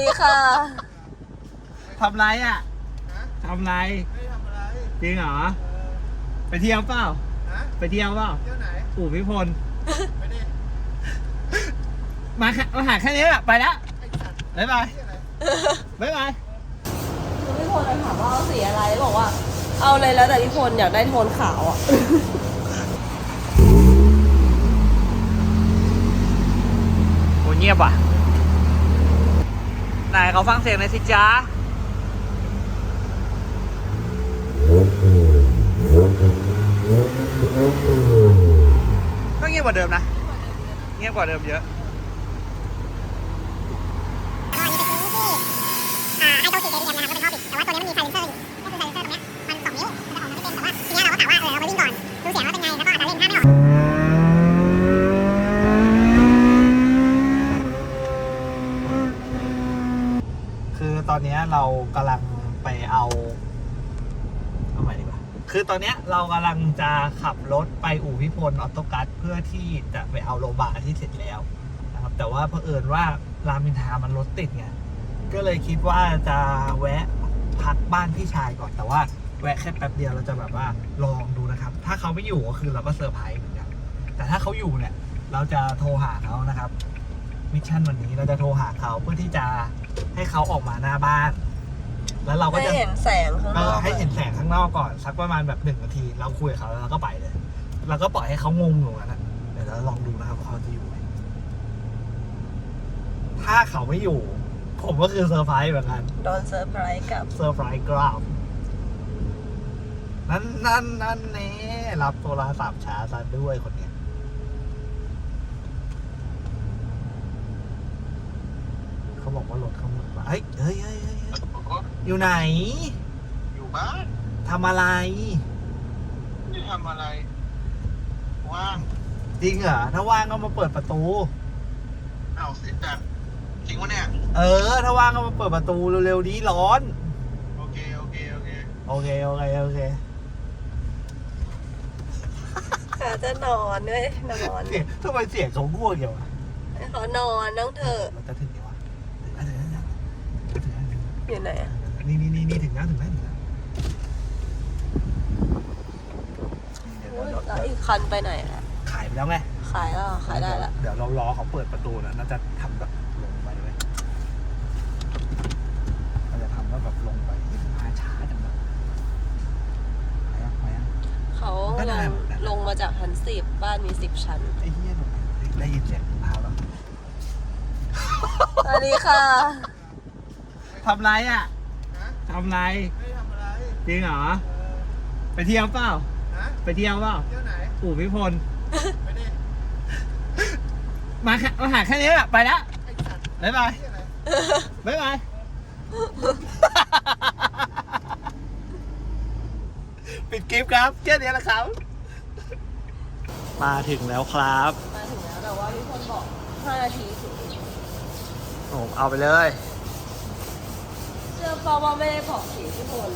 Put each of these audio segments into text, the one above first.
ดีค่ะ ทำไรอะทำไร ไม่ได้ทำอะไร จริงเหรอ ไปเที่ยวเปล่า ฮะ ไปเที่ยวเปล่า เที่ยวไหน อู่พิพล ไม่ได้มาแค่มาหาแค่นี้แหละไปแล้วไอ้สัตว์บ๊ายบายเที่ยวไหนบ๊ายบาย คือพี่พลถามว่าเอาสีอะไรบอกว่า เอาเลยแล้วแต่พี่พลอยากได้โทนขาวอะโอ้เงียบว่ะ ไหนเขาฟังเสียงหน่อยสิจ้าก็เงียบกว่าเดิมนะ เงียบกว่าเดิมเยอะอ่าไอโตสีเดีเอ็มนะครับก็เป็นท่อปิดแต่ว่าตัวนี้มันมีไซเลนเซอร์อยู่ก็คือไซเลนเซอร์ตรงนี้มันสองนิ้วมันจะออกมาไม่เป็นแต่ว่าทีนี้เราก็กะว่าเออเอาไปวิ่งก่อนดูเสียงว่าเป็นไงแล้วก็ คือตอนเนี้ยเรา กำลังไปเอาเอาใหม่ดีกว่าคือตอนเนี้ยเรากำลังจะขับรถไปอู่พิพลออโตกัสเพื่อที่จะไปเอาโลบาที่เสร็จแล้วนะครับ แต่ว่าเผอิญว่ารามอินทามันรถติดไงก็เลยคิดว่าจะแวะพักบ้านพี่ชายก่อนแต่ว่าแวะแค่แป๊บเดียวเราจะแบบว่าลองดูนะครับ ถ้าเขาไม่อยู่ก็คือเราก็เซอร์ไพรส์เหมือนกันแต่ถ้าเขาอยู่เนี่ย เราจะโทรหาเขานะครับมิชชั่นวันนี้เราจะโทรหาเขาเพื่อที่จะให้เขาออกมาหน้าบ้าน แล้วเราก็ให้จะเห็นแสงข้างเอนออกให้เห็นแสงข้างนอกก่อนสักประมาณแบบหนึ่งนาที เราคุยกับเขาแล้วเราก็ไปเลยเราก็ปล่อยให้เขางงอยู่นั้นนะเดี๋ยวเราลองดูนะครับว่าเขาจะอยู่ไหมถ้าเขาไม่อยู่ ผมก็คือเซอร์ไพรส์เหมือนกันโดนเซอร์ไพรส์กับ เซอร์ไพรส์กราบนั่นนั่นนั่นเน่รับโทรศัพท์ช้าซะด้วยคนเนี้ยเขาบอก ว่ารถเขาหมดว่ะเฮ้ยเฮ้ยเฮ้ยเฮ้ยเฮ้ยอยู่ไหน อยู่บ้านทำอะไรไม่ทำอะไร ว่างจริงเหรอ ถ้าว่างก็มาเปิดประตู เอาสิจัดจริงวะเนี่ย เออ ถ้าว่างก็มาเปิดประตูเร็วๆดีร้อน โอเค โอเค โอเคโอเค โอเค โอเคอาจจะนอนด้วยนอนเสียงทำไมเสียงเขาง่วงอย่างวะให้เขานอนน้องเธอะมันจะถึงยังวะถึงแล้วถึงแล้วถึงแล้วถึงแล้ว อยู่ไหนอะนี่นี่นี่นี่ถึงแล้วถึงแล้วถึงแล้วเดี๋ยวอุ๊ยเดี๋ยวแล้วเดี๋ยวอีกคันไปไหนอะขายไปแล้วไงขายแล้วเหรอขายได้แล้วเดี๋ยวเรารอเขาเปิดประตูนะน่าจะทำแบบลงไปเลยเราจะทำแล้วแบบลงไปมาช้าจังเลยไปยังไปยังเขาก็ลได้งเหมือนกันลงมาจากชั้นสิบบ้านมีสิบชั้นไอ้เหี้ยลงไปได้ยินเสียงเท้าแล้ว สวัสดีค่ะ ทำไรอะฮะทำไร ไม่ได้ทำอะไรจริงเหรอ เออไปเที่ยวเปล่า ฮะไปเที่ยวเปล่า เที่ยวไหนอู่พิพลไม่ได้มาแค่มาหาแค่นี้แหละไปแล้วไอ้สัตว์บ๊ายบาย เที่ยวไหน บ๊ายบาย ปิดคลิปครับแค่นี้แหละครับ มาถึงแล้วครับ มาถึงแล้วแต่ว่าพี่พลบอก5นาทีถึงผมเอาไปเลย เชื่อเปล่าว่าไม่ได้บอกสีพี่พล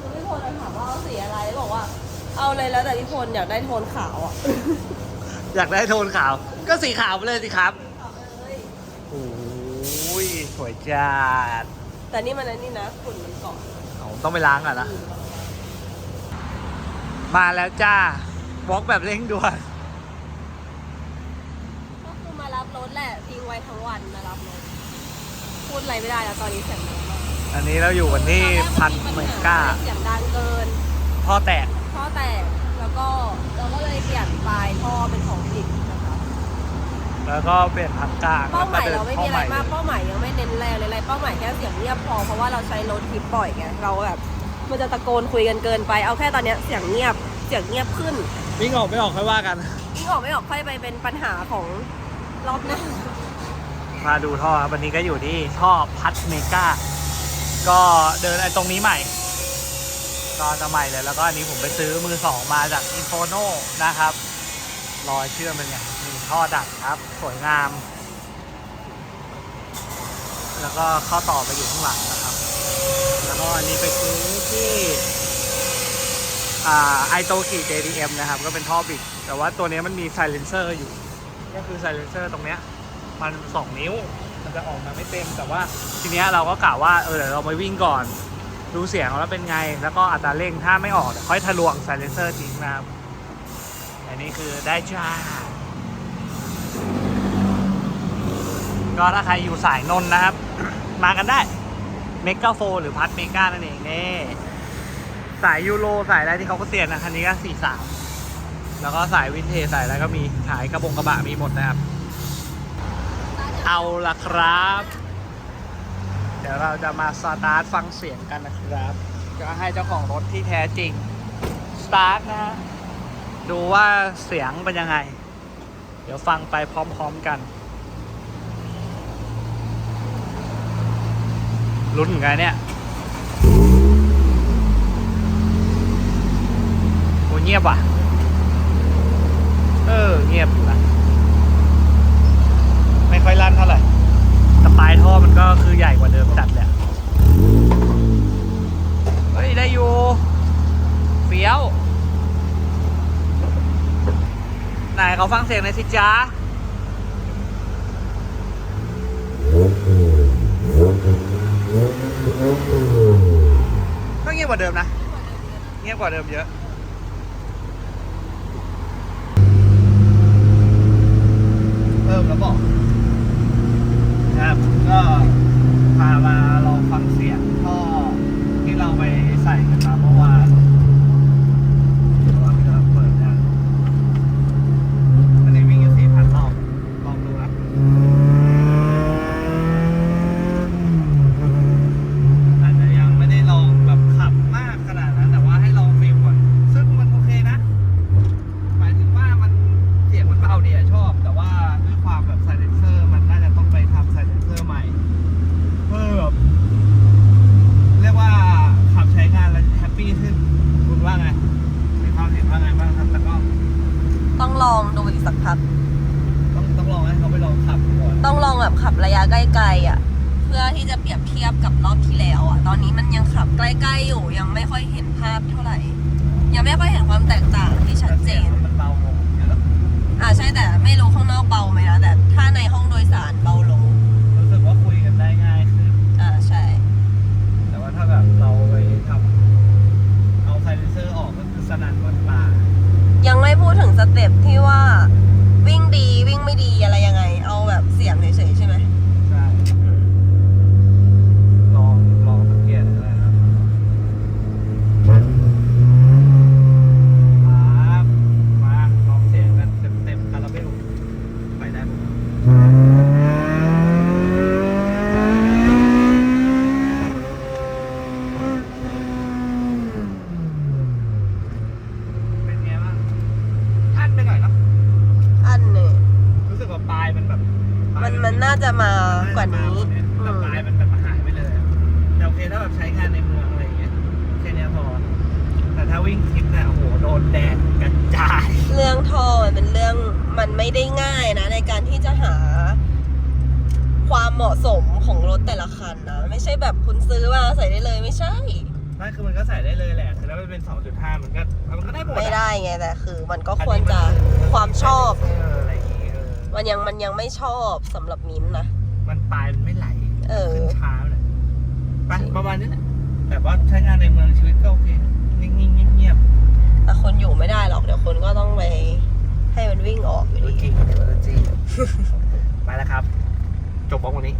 คือพี่พลถามว่าเอาสีอะไรบอกว่า เอาเลยแล้วแต่พี่พลอยากได้โทนขาวอะอยากได้โทนขาว ก็สีขาวไปเลยสิครับเอาเลย โอ้ยสวยจัดแต่นี่มันอันนี่นะฝุ่นมันเกาะเอาต้องไปล้างอะนะ มาแล้วจ้าบล็อกแบบเร่งด่วน ก็คือมารับรถแหละทิ้งไว้ทั้งวันมารับรถพูดอะไรไม่ได้แล้วตอนนี้เสียงดังมาก อันนี้เราอยู่กันที่พันเมกาเสียงดังเกินท่อแตกท่อแตกแล้วก็เราก็เลยเปลี่ยนปลายท่อเป็นของผิดนะคะแล้วก็เปลี่ยนพักกลางเป้าหมายแล้วเราก็ไม่ดินมีอะไรมากท่เป้าหมายยังไม่เน้นแรงเลยอะไรเป้าหมายแค่เสียงเงียบพอเพราะว่าเราใช้รถทริปบ่อยไงเราแบบมันจะตะโกนคุยกันเกินไปเอาแค่ตอนเนี้ยเสียงเงียบเสียงเงียบขึ้นวิ่งออกไม่ออกค่อยว่ากันยิ่งออกไม่ออกค่อยไปเป็นปัญหาของรอบหน้ามาดูท่อครับวันนี้ก็อยู่ที่ท่อพัทเมกา ก็เดินไอ้ตรงนี้ใหม่ ก็จะใหม่เลยแล้วก็อันนี้ผมไปซื้อมือสองมาจากอินโฟโนนะครับ รอยเชื่อมเป็นไงมีท่อดักครับ สวยงาม แล้วก็ข้าต่อไปอยู่ข้างหลังนะครับ แล้วก็อันนี้ไปซื้อที่ไอโตกิ JDM นะครับ ก็เป็นท่อบิด แต่ว่าตัวนี้มันมีไซเลนเซอร์อยู่ ก็คือไซเลนเซอร์ตรงเนี้ยมัน2นิ้ว มันจะออกมาไม่เต็ม แต่ว่าทีเนี้ยเราก็กะว่าเออเดี๋ยวเราไปวิ่งก่อน ดูเสียงแล้วเป็นไง แล้วก็อัตราเร่งถ้าไม่ออกเดี๋ยวค่อยทะลวงไซเลนเซอร์ทิ้งนะครับ อันนี้คือได้จ้า ก็ถ้าใครอยู่สายนนท์นะครับ มากันได้เมกาโฟหรือพัทเมกานั่นเองนี่สายยูโรสายอะไรที่เขาก็เตียนนะคันนี้ก็สี่สามแล้วก็สายวินเทจสายอะไรก็มีขายกระบงกระบะมีหมดนะครับ เอาละครับ เดี๋ยวเราจะมาสตาร์ทฟังเสียงกันนะครับก็ให้เจ้าของรถที่แท้จริง สตาร์ทนะฮะ ดูว่าเสียงเป็นยังไง เดี๋ยวฟังไปพร้อมๆกันลุ้นเหมือนกันเนี่ยโอเงียบว่ะ เออ เงียบอยู่นะ ไม่ค่อยลั่นเท่าไหร่แต่ปลายท่อมันก็คือใหญ่กว่าเดิม จัดเลยเฮ้ย ได้อยู่ เฟี้ยว ไหนเขาฟังเสียงหน่อยสิจ้าก็เงียบกว่าเดิมนะ เงียบกว่าเดิมเยอะเริ่มแล้วบอกครับก็พามาลองฟังเสียงท่อที่เราไปใส่กันมาเมื่อวานว่ามันจะเปิดยัง อันนี้วิ่งอยู่สี่พันรอบลองดูนะอาจจะยังไม่ได้ลองแบบขับมากขนาดนั้น แต่ว่าให้ลองฟิลก่อน ซึ่งมันโอเคนะ หมายถึงว่ามันเสียงมันเบาดีอะชอบ แต่ว่าด้วยความแบบไซเลนเซอร์มันน่าจะต้องไปทำไซเลนเซอร์ใหม่ เพื่อแบบเรียกว่าขับใช้งานแล้วแฮปปี้ขึ้น คุณว่าไงมีความเห็นว่าไงบ้างครับแต่ก็ ต้องลองดูอีก สักพัก ต้องต้องลองให้เขาไปลองขับก่อนต้องลองแบบขับระยะใกล้ๆอะ เพื่อที่จะเปรียบเทียบกับรอบที่แล้วอะ ตอนนี้มันยังขับใกล้ๆอยู่ยังไม่ค่อยเห็นภาพเท่าไหร่ ยังไม่ค่อยเห็นความแตกต่างที่ชัดเจน มันเบาลงเยอะอ่าใช่แต่ไม่รู้ข้างนอกเบาไหมนะแต่ถ้าในห้องโดยสารเบาลง รู้สึกว่าคุยกันได้ง่ายขึ้น อ่าใช่ แต่ว่าถ้าแบบเราไปทำเอาไซเลนเซอร์ออกก็คือสนั่นวันป่า ยังไม่ พูดถึงสเต็ปที่ว่าวิ่งดีวิ่งไม่ดีอะไรยังไง เอาแบบเสียงเฉยๆใช่ไหม ใช่ ลองลองสังเกตอะไรนะครับครับมาลองเสียงกันเต็มๆคาราเบลไปได้ไหมเป็นไงบ้างอัดไปหน่อยเนอะ อันเนี่ย รู้สึกว่าปลายมันแบบปลาย มันมันน่า จะมากว่านี้แต่อืมปลายมันแบบหายไปเลยอะแต่โอเคถ้าแบบใช้งานในเมืองอะไรอย่างเงี้ยแค่เนี้ยพอ แต่ถ้าวิ่งทริปเนี่ยโอ้โหโดนแดดกระจาย เรื่องท่อมันเป็นเรื่องมันไม่ได้ง่ายนะ ในการที่จะหาความเหมาะสมของรถแต่ละคันนะ ไม่ใช่แบบคุณซื้อมาใส่ได้เลยไม่ใช่ นั่นคือมันก็ใส่ได้เลยแหละคือแล้วมันเป็น 2.5 มันก็มันก็ได้หมดอะไม่ได้ไงแต่คือ มันก็ควรจะความชอบ เออ มันยังมันยังไม่ชอบสำหรับมิ้นท์นะ มันปลายมันไม่ไหลเออ ขึ้นช้าเลยไปจริงประมาณนี้แหละแต่ว่าใช้งานในเมืองชีวิตก็โอเคนิ่งๆเงียบแต่คนอยู่ไม่ได้หรอกเดี๋ยวคนก็ต้องไปให้มันวิ่งออกอยู่ๆรู้ดี จริงรู้จริง ไปแล้วครับ จบบล็อกวันนี้